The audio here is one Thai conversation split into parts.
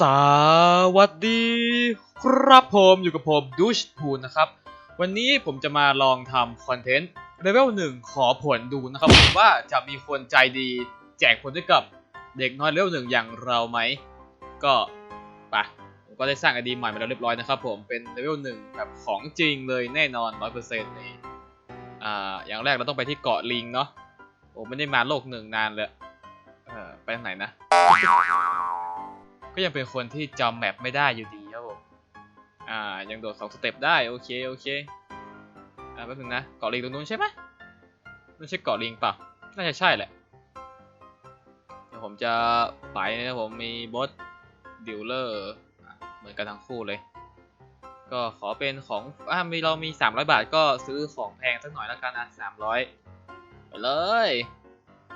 สวัสดีครับผมอยู่กับผมดูชพูนนะครับ วันนี้ผมจะมาลองทำคอนเทนต์เลเวลหนึ่งขอผลดูนะครับผมว่าจะมีคนใจดีแจกผลให้กับเด็กน้อยเลเวลหนึ่งอย่างเราไหม ก็ไปผมก็ได้สร้างไอดีใหม่มาแล้วเรียบร้อยนะครับผมเป็นเลเวลหนึ่งแบบของจริงเลยแน่นอน100%นี่อ่าอย่างแรกเราต้องไปที่เกาะลิงเนาะผมไม่ได้มาโลกหนึ่งนานเลยเออไปทางไหนนะ ยังเป็นคนที่จำแมปไม่ได้อยู่ดีครับผม อ่า ยังโดดสองสเต็ปได้ โอเค โอเค อ่าแป๊บนึงนะ เกาะลิงตรงนู้นใช่ไหมไม่ใช่เกาะลิงเปล่าน่าจะใช่แหละ เดี๋ยวผมจะไปนะครับผม มีบอสดิวเลอร์ เหมือนกันทั้งคู่เลย ก็ขอเป็นของ อ่า มีเรามี 300 บาทก็ซื้อของแพงสักหน่อยแล้วกันอะ300 ไปเลย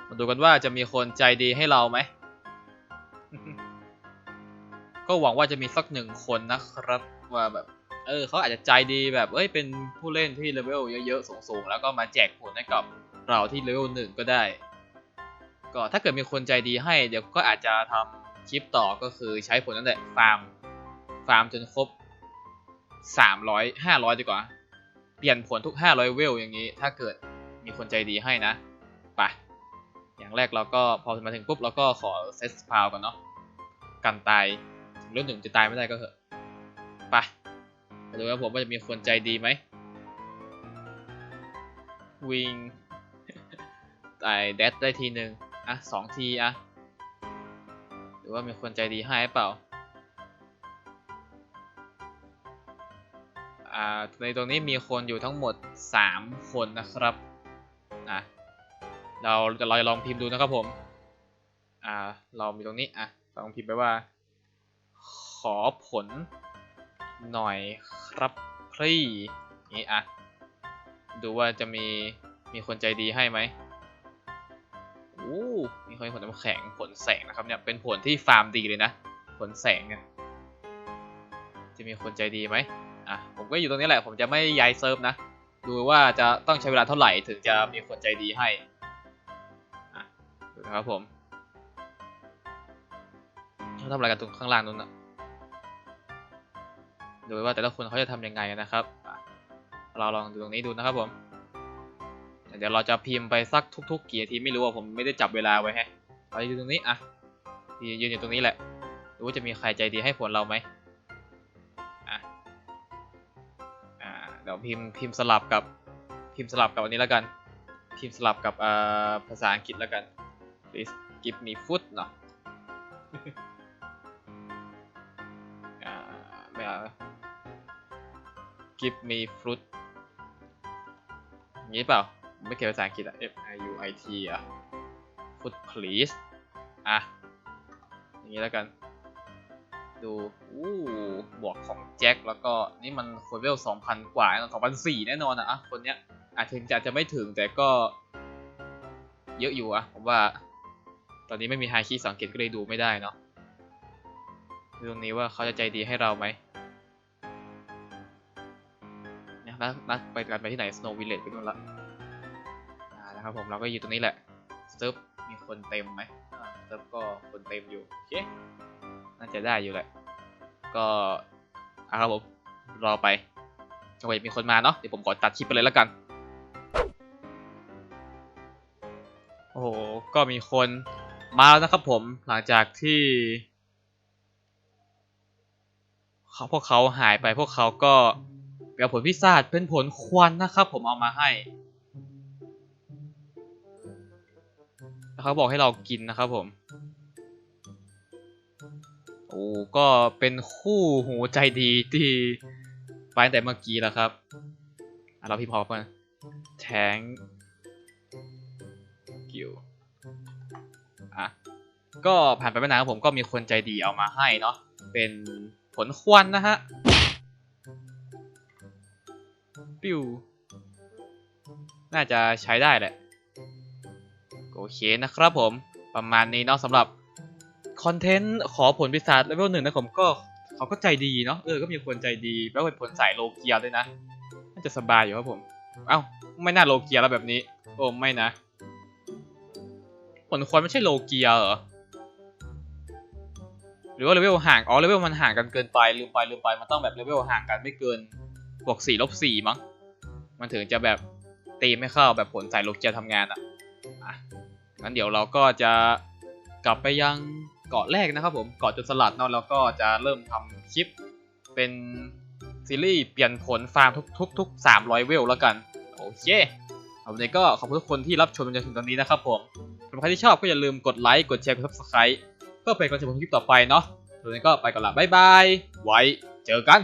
มาดูกันว่าจะมีคนใจดีให้เราไหม ก็หวังว่าจะมีสักหนึ่งคนนะครับว่าแบบเออเขาอาจจะใจดีแบบเอ้ยเป็นผู้เล่นที่เลเวลเยอะๆสูงๆ แล้วก็มาแจกผลให้กับเราที่เลเวลหนึ่งก็ได้ ก็ถ้าเกิดมีคนใจดีให้เดี๋ยวก็อาจจะทำคลิปต่อก็คือใช้ผลนั่นแหละฟาร์มฟาร์มจนครบ 300 500 ดีกว่า เปลี่ยนผลทุก 500 เวลอย่างนี้ ถ้าเกิดมีคนใจดีให้นะไปอย่างแรกเราก็พอมาถึงปุ๊บเราก็ขอเซตสพาวก่อนเนาะกันตาย เรื่องหนึ่งจะตายไม่ได้ก็เถอะไปไปดูครับผมว่าจะมีคนใจดีไหมวิงตายแดดได้ทีหนึ่งอะสองทีอะหรือว่ามีคนใจดีให้เปล่าอ่าในตรงนี้มีคนอยู่ทั้งหมด 3 คนนะครับอะเราจะลองพิมพ์ดูนะครับผมอ่าเรามีตรงนี้อะลองพิมพ์ไปว่า อผลหน่อยครับพี่นี่อะ ดูว่าจะมีมีคนใจดีให้ไหมโอ้มีคนผลน้ำแข็งผลแสงนะครับเนี่ยเป็นผลที่ฟาร์มดีเลยนะ ผลแสงเนี่ยจะมีคนใจดีไหมอะผมก็อยู่ตรงนี้แหละ ผมจะไม่ย้ายเซิร์ฟนะ ดูว่าจะต้องใช้เวลาเท่าไหร่ถึงจะมีคนใจดีให้อะดูนะครับผมเขาทำอะไรกันตรงข้างล่างนู้นอะ ดูว่าแต่ละคนเขาจะทำยังไงนะครับ เราลองดูตรงนี้ดูนะครับผม เดี๋ยวเราจะพิมพ์ไปสักทุก ๆ กี่นาทีไม่รู้ว่าผมไม่ได้จับเวลาไว้ฮะเราอยู่ตรงนี้อะยืนอยู่ตรงนี้แหละดูว่าจะมีใครใจดีให้ผลเราไหมอะอ่าเดี๋ยวพิมพ์พิมพ์สลับกับพิมพ์สลับกับอันนี้แล้วกัน พิมพ์สลับกับอ่าภาษาอังกฤษแล้วกัน please give me food เนาะ อ่าไม่เอา give me fruit อย่างนี้เปล่า ไม่เกี่ยวภาษาอังกฤษอะ F I U I T อะ fruit please อะ อย่างนี้แล้วกัน ดู อู้บวกของแจ็ค แล้วก็นี่มันคนเวล2,000 กว่า2,004แน่นอนอะอะคนเนี้ยอาจถึงจะจะไม่ถึงแต่ก็ เยอะอยู่อะผมว่า ตอนนี้ไม่มีไฮคีสังเกตก็เลยดูไม่ได้เนาะดูตรงนี้ว่าเขาจะใจดีให้เราไหม นัดนัดไปกันไปที่ไหน Snow Village ไปนู่นละนะครับผมเราก็อยู่ตรงนี้แหละเซิร์ฟมีคนเต็มไหมเซิร์ฟก็คนเต็มอยู่โอเคน่าจะได้อยู่แหละ ก็อะครับผมรอไปจังหวะมีคนมาเนาะเดี๋ยวผมขอตัดคลิปไปเลยแล้วกัน โอ้โหก็มีคนมาแล้วนะครับผมหลังจากที่เขาพวกเขาหายไปพวกเขาก็ ไปเอาผลพิศาจเป็นผลควันนะครับผมเอามาให้แล้วเขาบอกให้เรากินนะครับผม โอ้ก็เป็นคู่หูใจดีที่ไปตั้งแต่เมื่อกี้แล้วครับเราพิมพ์พอกันแทงกิวอะก็ผ่านไปไม่นานครับผมก็มีคนใจดีเอามาให้เนาะเป็นผลควันนะฮะ ปิ้ว น่าจะใช้ได้แหละ โอเคนะครับผม ประมาณนี้เนาะสำหรับคอนเทนต์ขอผลพิศาจเลเวลหนึ่งนะผมก็เขาก็ใจดีเนาะเออก็มีคนใจดีแล้วเป็นผลสายโลเกียด้วยนะน่าจะสบายอยู่ครับผม เอ้าไม่น่าโลเกียแล้วแบบนี้ โอ้ไม่นะ ผลควันไม่ใช่โลเกียเหรอหรือว่าเลเวลห่างอ๋อเลเวลมันห่างกันเกินไปลืมไปลืมไปมันต้องแบบเลเวลห่างกันไม่เกินบวกสี่ลบสี่มั้ง มันถึงจะแบบตีไม่เข้าแบบผลสายโลกเจียทำงานอะอะงั้นเดี๋ยวเราก็จะกลับไปยังเกาะแรกนะครับผมเกาะจุดสลัดเนาะแล้วก็จะเริ่มทำคลิปเป็นซีรีส์เปลี่ยนผลฟาร์มทุกทุกทุกสามร้อยเวลแล้วกันโอเควันนี้ก็ขอบคุณทุกคนที่รับชมจนถึงตอนนี้นะครับผมสำหรับใครที่ชอบก็อย่าลืมกดไลค์กดแชร์กด subscribe เพื่อเป็นกำลังใจผมคลิปต่อไปเนาะวันนี้ก็ไปก่อนละบ๊ายบาย ไว้เจอกัน